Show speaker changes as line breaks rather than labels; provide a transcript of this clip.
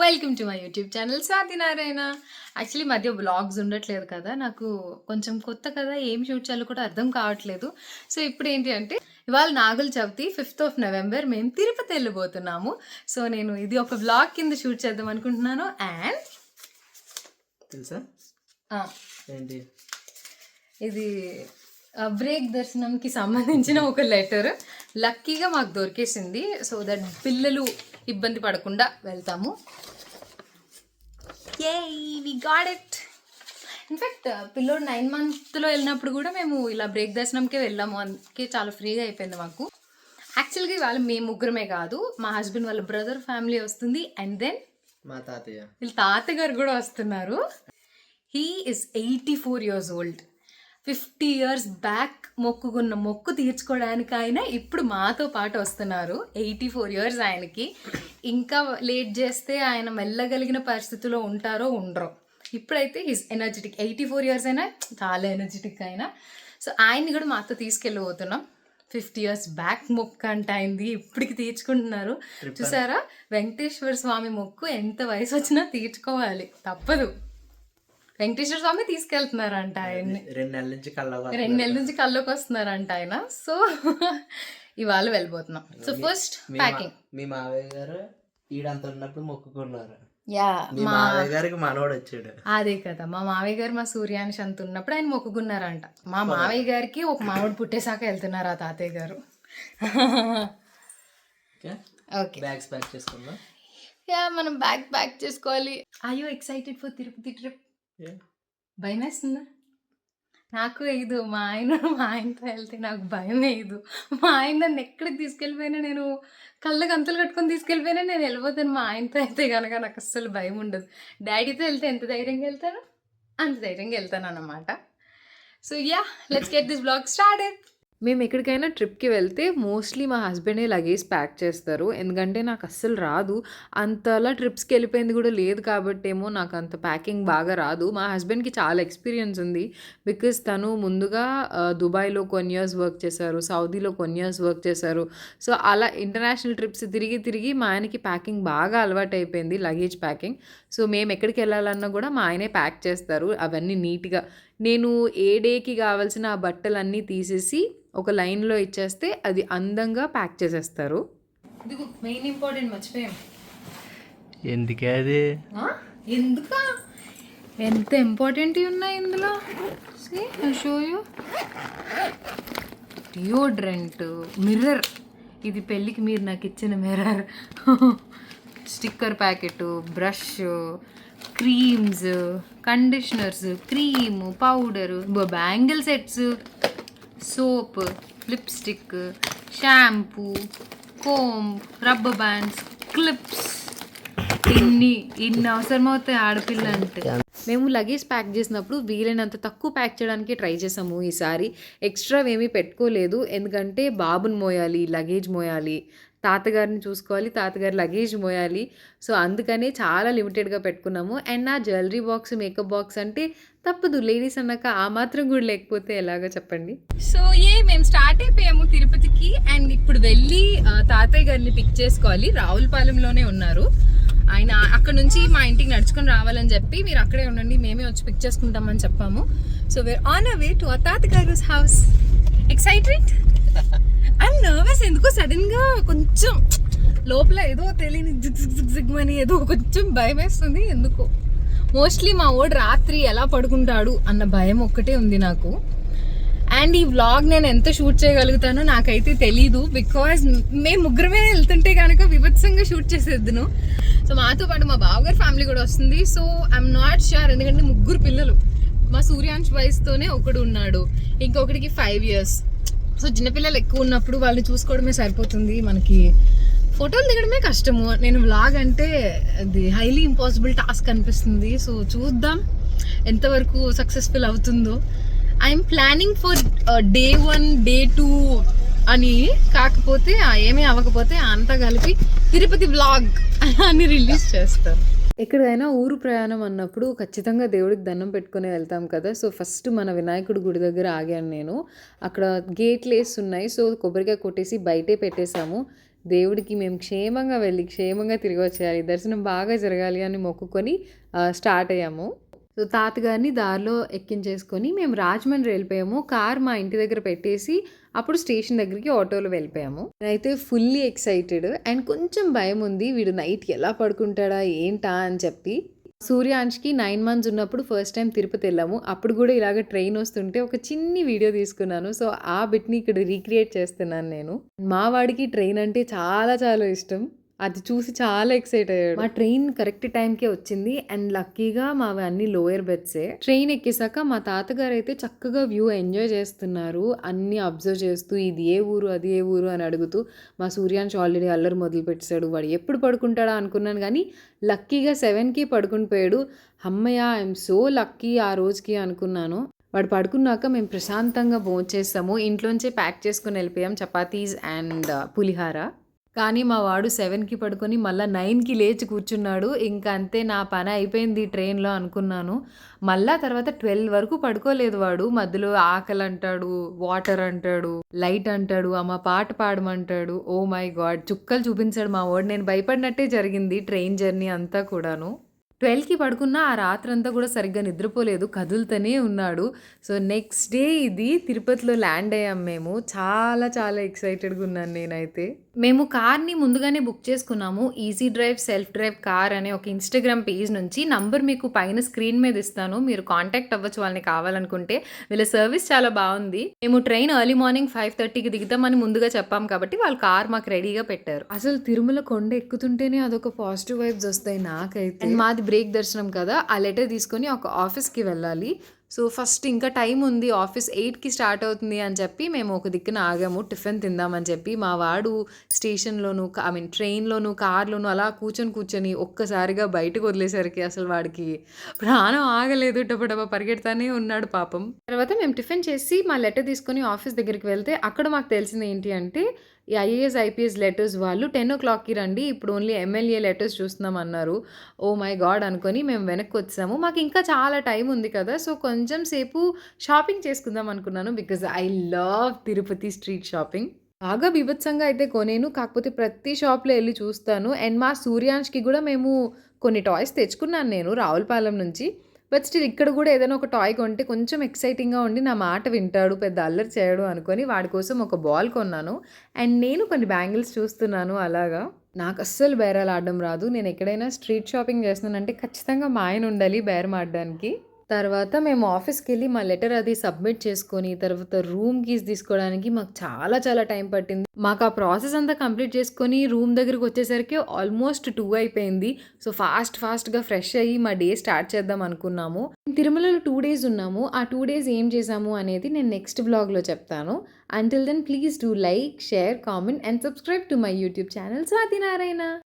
Welcome to my YouTube channel Swathi Narayana actually మధ్య blogs ఉండట్లేదు కదా. నాకు కొంచెం కొత్త కదా. ఏం షూట్ చేయాలో కూడా అర్థం కావట్లేదు. సో ఇప్పుడు ఏంటి అంటే ఇవాళ Nagula Chavithi fifth of November మేము తిరుపతి వెళ్ళిపోతున్నాము సో నేను ఇది ఒక బ్లాగ్ కింద షూట్ చేద్దాం అనుకుంటున్నాను. అండ్
తెలుసా? ఏంటి?
ఇది బ్రేక్ దర్శనంకి సంబంధించిన ఒక లెటర్ లక్కీగా మాకు దొరికేసింది. సో దట్ పిల్లలు ఇబ్బంది పడకుండా వెళ్తాము. Eh we got it in fact పిల్లోడు నైన్ మంత్లో వెళ్ళినప్పుడు కూడా మేము ఇలా బ్రేక్ దర్శనంకే వెళ్ళాము. అందుకే చాలా ఫ్రీగా అయిపోయింది మాకు. యాక్చువల్గా ఇవాళ మేము ముగ్గురమే కాదు. మా హస్బెండ్ వాళ్ళ బ్రదర్ ఫ్యామిలీ వస్తుంది. అండ్ దెన్
మా తాతయ్య.
వీళ్ళ తాతగారు కూడా వస్తున్నారు. He is eighty four years old fifty years back మొక్కుకున్న మొక్కు తీర్చుకోవడానికి ఆయన ఇప్పుడు మాతో పాటు వస్తున్నారు. ఎయిటీ ఫోర్ ఇయర్స్ ఆయనకి. ఇంకా లేట్ చేస్తే ఆయన మెల్లగలిగిన పరిస్థితిలో ఉంటారో ఉండరో. ఇప్పుడైతే his energetic eighty four years అయినా చాలా ఎనర్జెటిక్ అయినా. సో ఆయన్ని కూడా మాతో తీసుకెళ్ళిపోతున్నాం ఫిఫ్టీ ఇయర్స్ బ్యాక్ మొక్కు అంట అయింది ఇప్పటికి తీర్చుకుంటున్నారు. చూసారా? వెంకటేశ్వర స్వామి మొక్కు ఎంత వయసు వచ్చినా తీర్చుకోవాలి. తప్పదు. వెంకటేశ్వర స్వామి తీసుకెళ్తున్నారంట ఆయన్ని.
రెండు నెలల నుంచి కళ్ళ
రెండు నెలల నుంచి కల్లోకి వస్తున్నారంట ఆయన. సో ఇవాళ వెళ్ళిపోతున్నాం. సో ఫస్ట్ ప్యాకింగ్
మీ మావయ్య గారు ఈడంత ఉన్నప్పుడు మొక్కుకున్నారు.
యా
మీ మావయ్య గారికి మనోడు వచ్చాడు.
అదే కదా మా మావయ్య గారు మా సూర్యానిష్ అంత ఉన్నప్పుడు ఆయన మొక్కుకున్నారంట. మా మావయ్య గారికి ఒక మామిడి పుట్టేశాక వెళ్తున్నారు ఆ తాతయ్య గారు.
ఓకే.
ఓకే.
బ్యాగ్స్ ప్యాక్ చేసుకుందాం.
యా మనం బ్యాగ్ ప్యాక్ చేసుకోవాలి. I you excited for Tirupati trip భయం వేస్తుందా నాకు వేయదు. మా ఆయన మా ఆయనతో వెళ్తే నాకు భయం వేయదు. మా ఆయన నన్ను ఎక్కడికి తీసుకెళ్ళిపోయినా నేను కళ్ళ గంతులు కట్టుకొని తీసుకెళ్ళిపోయినా నేను వెళ్ళిపోతాను. మా ఆయనతో అయితే కనుక నాకు అస్సలు భయం ఉండదు. డాడీతో వెళ్తే ఎంత ధైర్యంగా వెళ్తాను అంత ధైర్యంగా వెళ్తాను అన్నమాట. So yeah let's get this blog started మేము ఎక్కడికైనా ట్రిప్కి వెళ్తే మోస్ట్లీ మా హస్బెండే లగేజ్ ప్యాక్ చేస్తారు. ఎందుకంటే నాకు అస్సలు రాదు. అంతలా ట్రిప్స్కి వెళ్ళిపోయింది కూడా లేదు కాబట్టి ఏమో నాకు అంత ప్యాకింగ్ బాగా రాదు. మా హస్బెండ్కి చాలా ఎక్స్పీరియన్స్ ఉంది. బికాస్ తను ముందుగా దుబాయ్లో కొన్ని ఇయర్స్ వర్క్ చేశారు. సౌదీలో కొన్ని ఇయర్స్ వర్క్ చేశారు. సో అలా ఇంటర్నేషనల్ ట్రిప్స్ తిరిగి తిరిగి మా ఆయనకి ప్యాకింగ్ బాగా అలవాటు అయిపోయింది లగేజ్ ప్యాకింగ్. సో మేము ఎక్కడికి వెళ్ళాలన్నా కూడా మా ఆయనే ప్యాక్ చేస్తారు. అవన్నీ నీట్గా నేను ఏ డేకి కావాల్సిన ఆ బట్టలన్నీ తీసేసి ఒక లైన్లో ఇచ్చేస్తే అది అందంగా ప్యాక్ చేసేస్తారు. మెయిన్ ఇంపార్టెంట్ మర్చిపోయాం
ఎందుకే అది?
ఎందుకా? ఎంత ఇంపార్టెంట్ ఉన్నాయి ఇందులో? షో యూ డియోడ్రెంట్ మిర్రర్ ఇది పెళ్ళికి మీరు నాకు ఇచ్చిన mirror sticker packet brush creams conditioners cream powder bangle sets soap lipstick shampoo comb rubber bands clips. ఇన్ని ఇన్ని అవసరం అవుతాయి ఆడపిల్ల అంటే మేము లగేజ్ ప్యాక్ చేసినప్పుడు వీలైనంత తక్కువ ప్యాక్ చేయడానికి ట్రై చేసాము ఈసారి. ఎక్స్ట్రా ఏమీ పెట్టుకోలేదు. ఎందుకంటే బాబుని మోయాలి లగేజ్ మోయాలి. తాతగారిని చూసుకోవాలి తాతగారి లగేజ్ మోయాలి. సో అందుకనే చాలా లిమిటెడ్గా పెట్టుకున్నాము. అండ్ నా జ్యువెలరీ బాక్స్ మేకప్ బాక్స్ అంటే తప్పదు. లేడీస్ అన్నాక ఆ మాత్రం కూడా లేకపోతే ఎలాగో చెప్పండి. సో ఏ మేము స్టార్ట్ అయిపోయాము తిరుపతికి. అండ్ ఇప్పుడు వెళ్ళి తాతయ్య గారిని పిక్ చేసుకోవాలి. రావులపాలెంలోనే ఉన్నారు. ఆయన అక్కడ నుంచి మా ఇంటికి నడుచుకొని రావాలని చెప్పి మీరు అక్కడే ఉండండి మేమే వచ్చి పిక్ చేసుకుంటామని చెప్పాము. So we're on away to తాత గారు హౌస్ ఎక్సైటెడ్ నర్వస్ ఎందుకో సడన్గా కొంచెం లోపల ఏదో తెలియని జిగ్ అని ఏదో కొంచెం భయం వేస్తుంది ఎందుకో. మోస్ట్లీ మా ఓడు రాత్రి ఎలా పడుకుంటాడు అన్న భయం ఒక్కటే ఉంది నాకు. అండ్ ఈ వ్లాగ్ నేను ఎంత షూట్ చేయగలుగుతానో నాకైతే తెలీదు బికాజ్ మేము ముగ్గురమే వెళ్తుంటే కనుక విభత్సంగా షూట్ చేసేద్దును. సో మాతో పాటు మా బావగారి ఫ్యామిలీ కూడా వస్తుంది. సో ఐఎమ్ నాట్ షూర్ ఎందుకంటే ముగ్గురు పిల్లలు. మా సూర్యాంశ్ వయసుతోనే ఒకడు ఉన్నాడు. ఇంకొకటికి ఫైవ్ ఇయర్స్ సో చిన్నపిల్లలు ఎక్కువ ఉన్నప్పుడు వాళ్ళు చూసుకోవడమే సరిపోతుంది. మనకి ఫోటోలు దిగడమే కష్టము. నేను వ్లాగ్ అంటే అది హైలీ ఇంపాసిబుల్ టాస్క్ అనిపిస్తుంది. సో చూద్దాం ఎంతవరకు సక్సెస్ఫుల్ అవుతుందో. I'm planning for day one day two అని కాకపోతే ఏమీ అవ్వకపోతే అంతా కలిపి తిరుపతి వ్లాగ్ అని రిలీజ్ చేస్తారు ఎక్కడైనా ఊరు ప్రయాణం అన్నప్పుడు ఖచ్చితంగా దేవుడికి దండం పెట్టుకుని వెళ్తాం కదా. సో ఫస్ట్ మన వినాయకుడి గుడి దగ్గర ఆగాను నేను. అక్కడ గేట్లు ఉన్నాయి. సో కొబ్బరికాయ కొట్టేసి బయటే పెట్టేశాము. దేవుడికి మేము క్షేమంగా వెళ్ళి క్షేమంగా తిరిగి వచ్చేయాలి. దర్శనం బాగా జరగాలి అని మొక్కుకొని స్టార్ట్ అయ్యాము. సో తాతగారిని దారిలో ఎక్కించేసుకొని మేము రాజమండ్రి వెళ్ళిపోయాము. కార్ మా ఇంటి దగ్గర పెట్టేసి అప్పుడు స్టేషన్ దగ్గరికి ఆటోలో వెళ్ళిపోయాము. నేనైతే ఫుల్లీ ఎక్సైటెడ్ అండ్ కొంచెం భయం ఉంది. వీడు నైట్ ఎలా పడుకుంటాడా ఏంటా అని చెప్పి. సూర్యాంష్కి నైన్ మంత్స్ ఉన్నప్పుడు ఫస్ట్ టైం తిరుపతి వెళ్ళాము. అప్పుడు కూడా ఇలాగ ట్రైన్ వస్తుంటే ఒక చిన్ని వీడియో తీసుకున్నాను. సో ఆ బిట్ని ఇక్కడ రీక్రియేట్ చేస్తున్నాను నేను. మా వాడికి ట్రైన్ అంటే చాలా చాలా ఇష్టం. అది చూసి చాలా ఎక్సైట్ అయ్యాడు. మా ట్రైన్ కరెక్ట్ టైంకే వచ్చింది అండ్ లక్కీగా మావి అన్ని లోయర్ బెడ్సే. ట్రైన్ ఎక్కేసాక మా తాతగారు అయితే చక్కగా వ్యూ ఎంజాయ్ చేస్తున్నారు. అన్ని అబ్జర్వ్ చేస్తూ ఇది ఏ ఊరు అది ఏ ఊరు అని అడుగుతూ మా సూర్యాంశ్ ఆల్రెడీ అల్లరి మొదలు పెట్టాడు వాడు ఎప్పుడు పడుకుంటాడా అనుకున్నాను కానీ లక్కీగా సెవెన్కి పడుకుని పోయాడు. అమ్మయ్య ఐఎమ్ సో లక్కీ ఆ రోజుకి అనుకున్నాను. వాడు పడుకున్నాక మేము ప్రశాంతంగా భోంచేస్తాము. ఇంట్లోంచే ప్యాక్ చేసుకుని వెళ్ళిపోయాం. చపాతీస్ అండ్ పులిహార. కానీ మా వాడు సెవెన్కి పడుకొని మళ్ళీ నైన్కి లేచి కూర్చున్నాడు. ఇంకా అంతే నా పని అయిపోయింది ట్రైన్లో అనుకున్నాను. మళ్ళా తర్వాత ట్వెల్వ్ వరకు పడుకోలేదు వాడు. మధ్యలో ఆకలి అంటాడు వాటర్ అంటాడు లైట్ అంటాడు అమ్మ పాట పాడమంటాడు. ఓ మై గాడ్ చుక్కలు చూపించాడు మా వాడు. నేను భయపడినట్టే జరిగింది ట్రైన్ జర్నీ అంతా కూడాను. ట్వెల్వ్కి పడుకున్న ఆ రాత్రంతా కూడా సరిగ్గా నిద్రపోలేదు కదులుతూనే ఉన్నాడు. సో నెక్స్ట్ డే ఇది తిరుపతిలో ల్యాండ్ అయ్యాం మేము. చాలా చాలా ఎక్సైటెడ్గా ఉన్నాను నేనైతే. మేము కార్ని ముందుగానే బుక్ చేసుకున్నాము. Easy drive self drive car అనే ఒక ఇన్స్టాగ్రామ్ పేజ్ నుంచి నంబర్ మీకు పైన స్క్రీన్ మీద ఇస్తాను. మీరు కాంటాక్ట్ అవ్వచ్చు వాళ్ళని కావాలనుకుంటే. వీళ్ళ సర్వీస్ చాలా బాగుంది. మేము ట్రైన్ ఎర్లీ మార్నింగ్ ఫైవ్ థర్టీకి దిగుతామని ముందుగా చెప్పాం కాబట్టి వాళ్ళు కార్ మాకు రెడీగా పెట్టారు. అసలు తిరుమల కొండ ఎక్కుతుంటేనే అదొక పాజిటివ్ వైబ్స్ వస్తాయి నాకైతే. మాది బ్రేక్ దర్శనం కదా ఆ లెటర్ తీసుకొని ఒక ఆఫీస్కి వెళ్ళాలి. సో ఫస్ట్ ఇంకా టైం ఉంది ఆఫీస్ ఎయిట్కి స్టార్ట్ అవుతుంది అని చెప్పి మేము ఒక దిక్కున ఆగాము. టిఫిన్ తిందామని చెప్పి మా వాడు స్టేషన్లోను ఐ మీన్ ట్రైన్లోను కార్లోను అలా కూర్చొని కూర్చొని ఒక్కసారిగా బయటకు వదిలేసరికి అసలు వాడికి ప్రాణం ఆగలేదు టపటప పరిగెడతానే ఉన్నాడు పాపం. తర్వాత మేము టిఫిన్ చేసి మా లెటర్ తీసుకొని ఆఫీస్ దగ్గరికి వెళ్తే అక్కడ మాకు తెలిసింది ఏంటి అంటే ఈ ఐఏఎస్ ఐపీఎస్ లెటర్స్ వాళ్ళు టెన్ ఓ క్లాక్కి రండి ఇప్పుడు ఓన్లీ ఎమ్మెల్యే లెటర్స్ చూస్తున్నాం అన్నారు. ఓ మై గాడ్ అనుకొని మేము వెనక్కి వచ్చాము. మాకు ఇంకా చాలా టైం ఉంది కదా సో కొంచెం సేపు షాపింగ్ చేసుకుందాం అనుకున్నాను because I love Tirupati street shopping. బాగా బీభత్సంగా అయితే కొనేను కాకపోతే ప్రతి షాప్లో వెళ్ళి చూస్తాను. అండ్ మా సూర్యాంష్కి కూడా మేము కొన్ని టాయ్స్ తెచ్చుకున్నాను నేను రావులపాలెం నుంచి. బట్ స్టిల్ ఇక్కడ కూడా ఏదైనా ఒక టాయ్ కొంటే కొంచెం ఎక్సైటింగ్గా ఉండి నా మాట వింటాడు పెద్ద అల్లరి చేయడు అనుకొని వాడి కోసం ఒక బాల్ కొన్నాను. అండ్ నేను కొన్ని బ్యాంగిల్స్ చూస్తున్నాను అలాగా. నాకు అస్సలు బేరాలు ఆడడం రాదు. నేను ఎక్కడైనా స్ట్రీట్ షాపింగ్ చేస్తున్నానంటే ఖచ్చితంగా మా ఆయన ఉండాలి బేరం ఆడడానికి. తర్వాత మేము ఆఫీస్కి వెళ్ళి మా లెటర్ అది సబ్మిట్ చేసుకొని తర్వాత రూమ్ కీస్ తీసుకోవడానికి మాకు చాలా చాలా టైం పట్టింది. మాకు ఆ ప్రాసెస్ అంతా కంప్లీట్ చేసుకొని రూమ్ దగ్గరికి వచ్చేసరికి ఆల్మోస్ట్ టూ అయిపోయింది. సో ఫాస్ట్ ఫాస్ట్గా ఫ్రెష్ అయ్యి మా డే స్టార్ట్ చేద్దాం అనుకున్నాము. తిరుమలలో టూ డేస్ ఉన్నాము. ఆ టూ డేస్ ఏం చేసాము అనేది నేను నెక్స్ట్ బ్లాగ్లో చెప్తాను. Until then please do like share comment and subscribe to my YouTube channel Swathi Narayana.